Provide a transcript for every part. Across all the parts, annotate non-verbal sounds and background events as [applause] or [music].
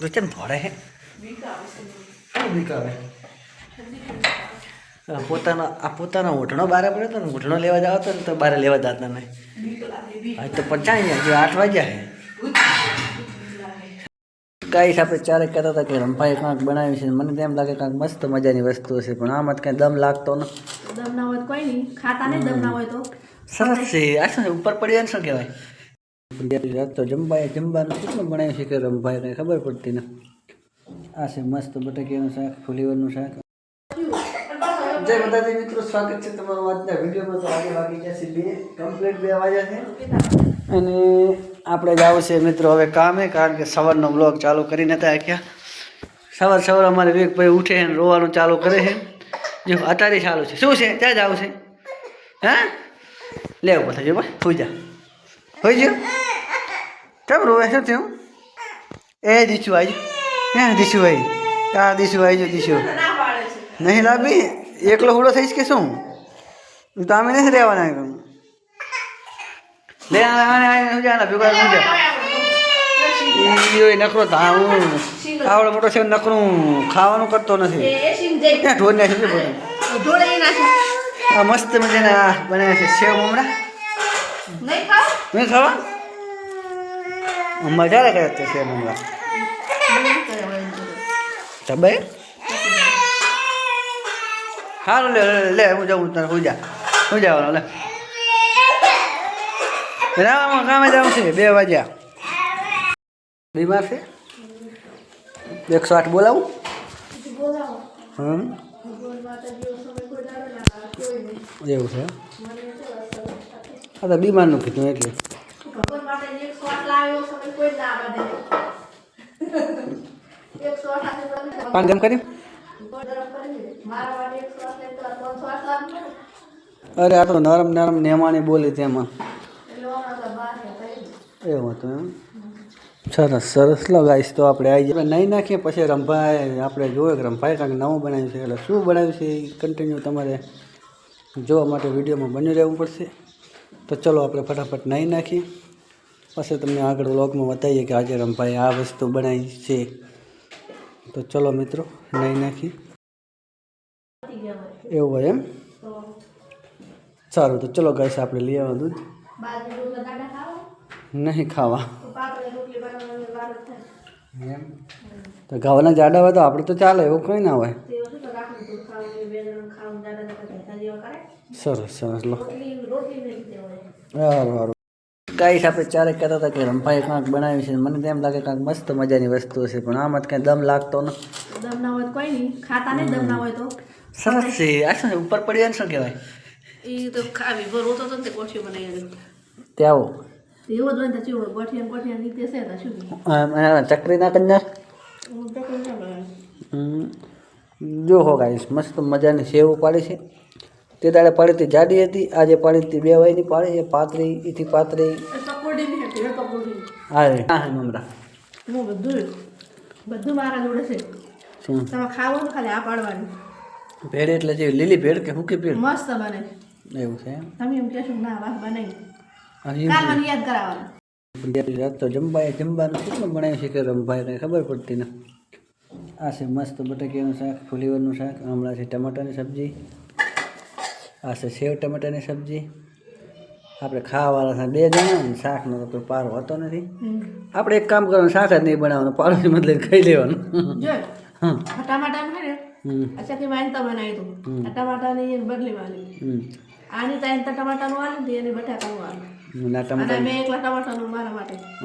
તો કેમ હે બીક આવે આ પોતાનો આ પોતાનો ઓઢણો બારે પડ્યો હતો ને ઓઢણો લેવા જાવ હતો ને તો બહાર લેવા જતા નહીં હા તો પચાઈ જાય હજુ આઠ વાગ્યા હે કાંઈ આપણે ચારે કહેતા હતા કે રંભાઈ કાંક બનાવ્યું છે મને તો એમ લાગે કાંક મસ્ત મજાની વસ્તુ હશે પણ આમાં જ કાંઈ દમ લાગતો ન. દમ ના હોય કોઈ નહીં. ખાતા ને દમ ના હોય તો. સરસ છે. આ શું ઉપર પડી જાય ને શું કહેવાય? રાત તો જમવાય જમવાનું કેટલું બનાવ્યું છે કે કાંઈ ખબર પડતી ને? આ છે મસ્ત બટાકીનું શાક, ફુલીવરનું શાક. જય માતાજી મિત્રો, સ્વાગત છે તમારું આજના વિડીયોમાં. તો આજે વાગી ગયા છે બે કમ્પ્લીટ બે વાગ્યા છે. અને આપણે જ આવશે મિત્રો હવે કામે, કારણ કે સવારનો બ્લોગ ચાલુ કરીને નતા આખ્યા સવાર સવાર અમારે વિવેકભાઈ ઉઠે છે રોવાનું ચાલુ કરે છે. જો અત્યારે ચાલુ છે. શું છે? ત્યાં જ આવશે. હા? લેવું પછી જો ભાઈ હોઈ જા. હોઈ ગયો કેમ રોવે શું થયું એ દીશું આવી હે દીશું ભાઈ હા દીશું આવી જો દીશું. નહીં લાભી એકલો હુડો થઈશ કે શું? તો અમે નથી રહેવાના એમ. લે આને આને ભેગા છે? નકરો ધાવું આવડો મોટો છે નકરું ખાવાનું કરતો નથી. ત્યાં ઢોર નાખી આ મસ્ત મજાના આ બનાવ્યા છે સેવ મમરા. નહીં ખાવ? મજા કરે છે મને તબે હારું લે લે, હું જાઉં તને હું જા. હું જવાનો લે. રામ કામે જવું છે બે વાગ્યા. બીમાર છે? એકસો આઠ બોલાવું? હમ. એવું છે? હા તો બીમારનું કીધું એટલે. ગરમ કર્યું? કરી અરે આ તો નરમ નરમ નેમાણી બોલી તેમાં એવું હતું એમ. સરસ સરસ લગાવીશ તો આપણે આવી જાય. નહીં નાખીએ પછી રંભાઈ આપણે જોઈએ કે રંભાઈ કાંઈક નવું બનાવ્યું છે એટલે શું બનાવ્યું છે એ કન્ટિન્યુ તમારે જોવા માટે વિડીયોમાં બની રહેવું પડશે. તો ચલો આપણે ફટાફટ નહીં નાખીએ. પછી તમને આગળ વ્લોગમાં બતાવીએ કે આજે રમભાઈ આ વસ્તુ બનાવી છે. તો ચલો મિત્રો નહીં નાખી. એવું હોય એમ? સારું, તો ચલો ગાઈશ આપણે લઈ આવવા દૂધ. નહીં ખાવા. તો ગાવાના જાડા હોય તો આપણે તો ચાલે, એવું કંઈ ના હોય. સરસ સરસ, લો. સારું સારું. ગાઈસ આપણે ચારે કહેતા હતા કે રંભાઈ કાંક બનાવ્યું છે મને તેમ લાગે કાંક મસ્ત મજાની વસ્તુ હશે પણ આમાં જ કાંઈ દમ લાગતો ન. દમ ના હોય કોઈ નહીં ખાતા ને દમ ના હોય તો. સરસ છે. આ શું ઉપર પડી જાય શું કહેવાય? એ તો ખાવી ભર તો તે કોઠી બનાવી તે આવો. એવો જ તો ચેવો ગોઠિયા ગોઠિયા રીતે છે તો શું ચકરી ના કન્યા? કોઈ. જો હો ગાઈસ મસ્ત મજાની સેવ પાડી છે. તે દાડે પાણીથી જાડી હતી. આજે પાણીથી બે વાયની પાણી છે પાતળી એથી પાતળી. એ પકોડી નહીં હતી એ પકોડી. હા હા મમરા. હું બધું બધું મારા જોડે છે. શું? તમે ખાવાનું ખાલી આ પાડવાનું. ભેળ એટલે જે લીલી ભેળ કે હુકી ભેળ? મસ્ત બને. એવું છે તમે એમ કહેશો ના વાહ બનાવી કાલ મને યાદ કરાવવાનું. રાત તો જમવાય જમવાનું કેટલું બનાવ્યું છે કે કાંઈ ખબર પડતી ને. આ છે મસ્ત બટાકાનું શાક ફુલીવરનું શાક હમણાં છે ટમાટાની સબ્જી. આ છે સેવ ટમાટાની સબ્જી. આપણે ખાવાવાળા છે બે જણા ને શાકનો તો કોઈ પારો હોતો નથી. આપણે એક કામ કરવાનું શાક જ નહીં બનાવવાનું પાડોશી મતલબ ખાઈ લેવાનું. જો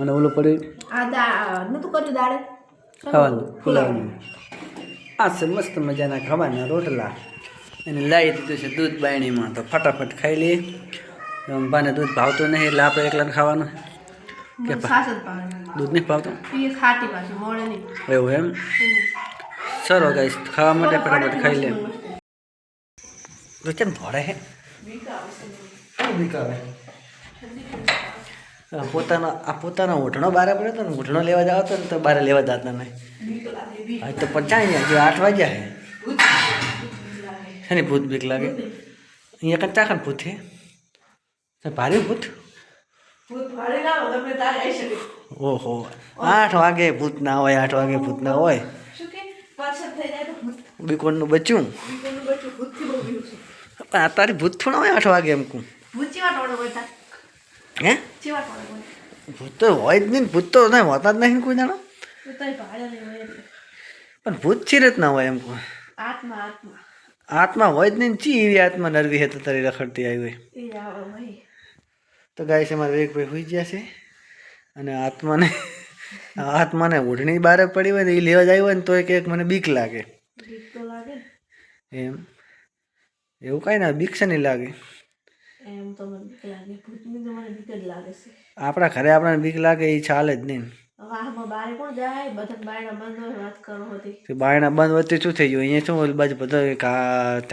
અને ઓલું પડ્યું ખાવાનું ફુલાવાનું આ મસ્ત મજાના ખાવાના રોટલા. અને લાવી દીધું છે દૂધ બાયણીમાં. તો ફટાફટ ખાઈ લઈએ. અંબાને દૂધ ભાવતું નહીં એટલે આપણે એકલાને ખાવાનું. જ ભાવે દૂધ નહીં ભાવતું? એ ખાટી પાછી મોડે નહીં. એવું એમ? સરો ગાઈશ ખાવા માટે ફટાફટ ખાઈ લે. તો કેમ ભળે હે? પોતાનો આ પોતાનો ઉઠણો બારે પડ્યો હતો ને ઉઠણો લેવા જાવ હતો ને તો બારે લેવા જતા નહીં. હા તો ગયા હજુ આઠ વાગ્યા હે. શેની ભૂત બીક લાગે. અહીંયા કંઈ ચાખણ ભૂત છે? ભારે ભૂત? ઓહો આઠ વાગે ભૂત ના હોય આઠ વાગે ભૂત ના હોય. બીકોનનું બચ્યું? પણ આ તારી ભૂત થોડા હોય આઠ વાગે એમ કું હે? ભૂત તો હોય જ નહીં ભૂત તો હોતા જ નહીં કોઈ એટલે. પણ ભૂત ચીરત ના હોય એમ કોઈ આત્મા આત્મા. આત્મા હોય જ નહીં ચી એવી આત્મા નરવી હે તો તારી રખડતી આવી હોય? તો ગાય છે મારા વિવેકભાઈ હોઈ ગયા છે અને આત્માને [laughs] આત્માને ઓઢણી બહાર પડી હોય ને એ લેવા જ હોય ને તો એક મને બીક લાગે. લાગે એમ. એવું કાંઈ ના બીક છે નહીં લાગે? એમ તો મને બીક લાગે. ભૂતની તો મને બીક જ લાગે છે. આપણા ઘરે આપણને બીક લાગે એ ચાલે જ નહીં હવે કોણ જાય? બધા બાયણા બંધ હોય વાત કરો હતી. બાયણા બંધ વચ્ચે શું થઈ ગયું? અહીંયા શું ઓલી બાજુ બધો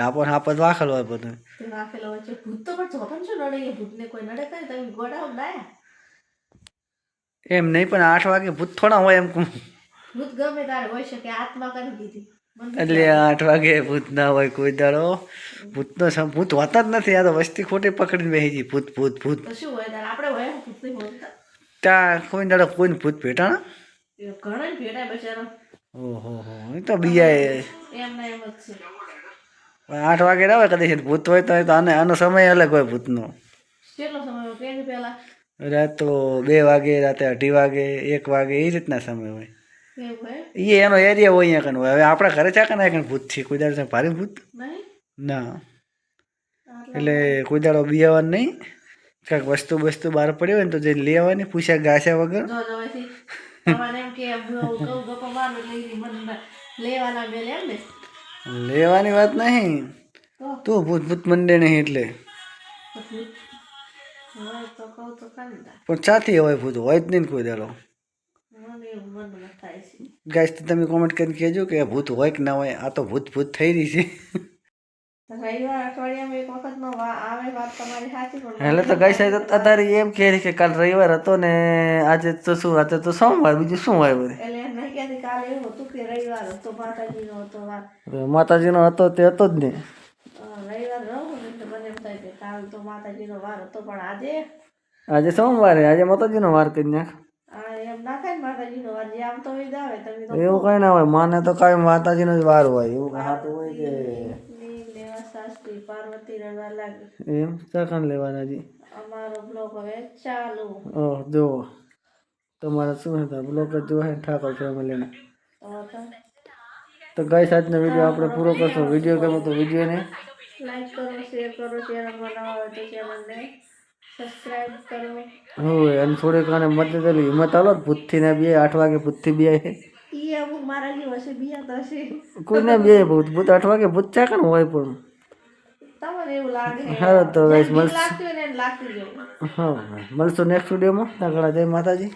ચાપો હાપો વાખલ હોય બધું. તે રાખેલો વચ્ચે ભૂત તો પણ જોતન શું નડે ભૂતને કોઈ નડે કરે તમે ગોડાઓ ડાયા એમ નહીં પણ આઠ વાગે ભૂત થોડા હોય એમ ભૂત ગમે તારે હોય શકે. આત્મા કરી દીધી. એટલે આઠ વાગે ભૂત ના હોય કોઈ દાડો. ભૂતનો સમ ભૂત હોતા જ નથી. આ તો વસ્તી ખોટી પકડીને બેસી ગઈ. ભૂત ભૂત ભૂત. શું હોય આપણે હોય ભૂત નહીં ત્યાં કોઈ દાડો કોઈને ભૂત ભેટાણા ઘણા બચારા ઓહો હો એ તો બીજા એમના એમ જ છે. આઠ વાગે આવે કદાચ ભૂત હોય તો આને આનો સમય અલગ હોય ભૂતનો. કેટલો સમય હોય? કેની પહેલા? રાત તો બે વાગે રાતે અઢી વાગે એક વાગે એ રીતના સમય હોય. એ એનો એરિયા હોય અહીંયા હોય. હવે આપણા ઘરે ચાકે ના કણ ભૂત છે? કોઈ દાડો ભારે ભૂત? ના. એટલે કોઈ દાડો બિયાવાનું નહીં. કાંઈક વસ્તુ વસ્તુ બહાર પડી હોય ને તો જે લેવાની પૂછ્યા ગાસ્યા વગર. લેવાના વાત નહીં. તું? ભૂત ભૂત મંડે નહીં એટલે. પણ ચાથી હોય ભૂત હોય જ નહીં કોઈ દાડો. ગાઈસ તો તમે કોમેન્ટ કરીને કહેજો કે ભૂત હોય કે ના હોય આ તો ભૂત ભૂત થઈ રહી છે. એટલે તો ગાઈસ અત્યારે એમ કહે છે કે કાલ રવિવાર હતો ને આજે તો શું આજે તો સોમવાર બીજું શું હોય બધું? એટલે એમ નહીં કહેતી કાલે એવું હતું કે રવિવાર હતો માતાજીનો હતો માતાજીનો હતો તે હતો જ ને. આજે સોમવારે આજે માતાજીનો વાર કરી નાખ. એવું કઈ ના હોય માને તો કાંઈ માતાજીનો જ વાર હોય એવું કઈ હોય કે પાર્વતી રડવા લાગે એમ ચાકણ લેવાના જી અમારો બ્લોગ હવે ચાલુ ઓહ જો તમારે શું હતા બ્લોક જ જોવે ઠાકોર ફેમિલીને તો ગઈ આજનો વીડિયો આપણે પૂરો કરશું વીડિયો ગમે તો વિડીયોને લાઈક કરો શેર કરો ચેનલમાં નવા હોય તો ચેનલને સબસ્ક્રાઈબ કરો હોય અને થોડીક આને મદદ કરી હિંમત આલો ભૂતથી ને બે આઠ વાગે ભૂતથી બે ઈ અમુક મારા જેવો હશે બીજા તો હશે કોઈને બે ભૂત ભૂત આઠ વાગે ભૂત ચાકણ હોય પણ તમને એવું લાગે હા તો ગાઈસ મળશું ને લાગતી જ હા મળશું નેક્સ્ટ વિડીયોમાં ત્યાં જય માતાજી.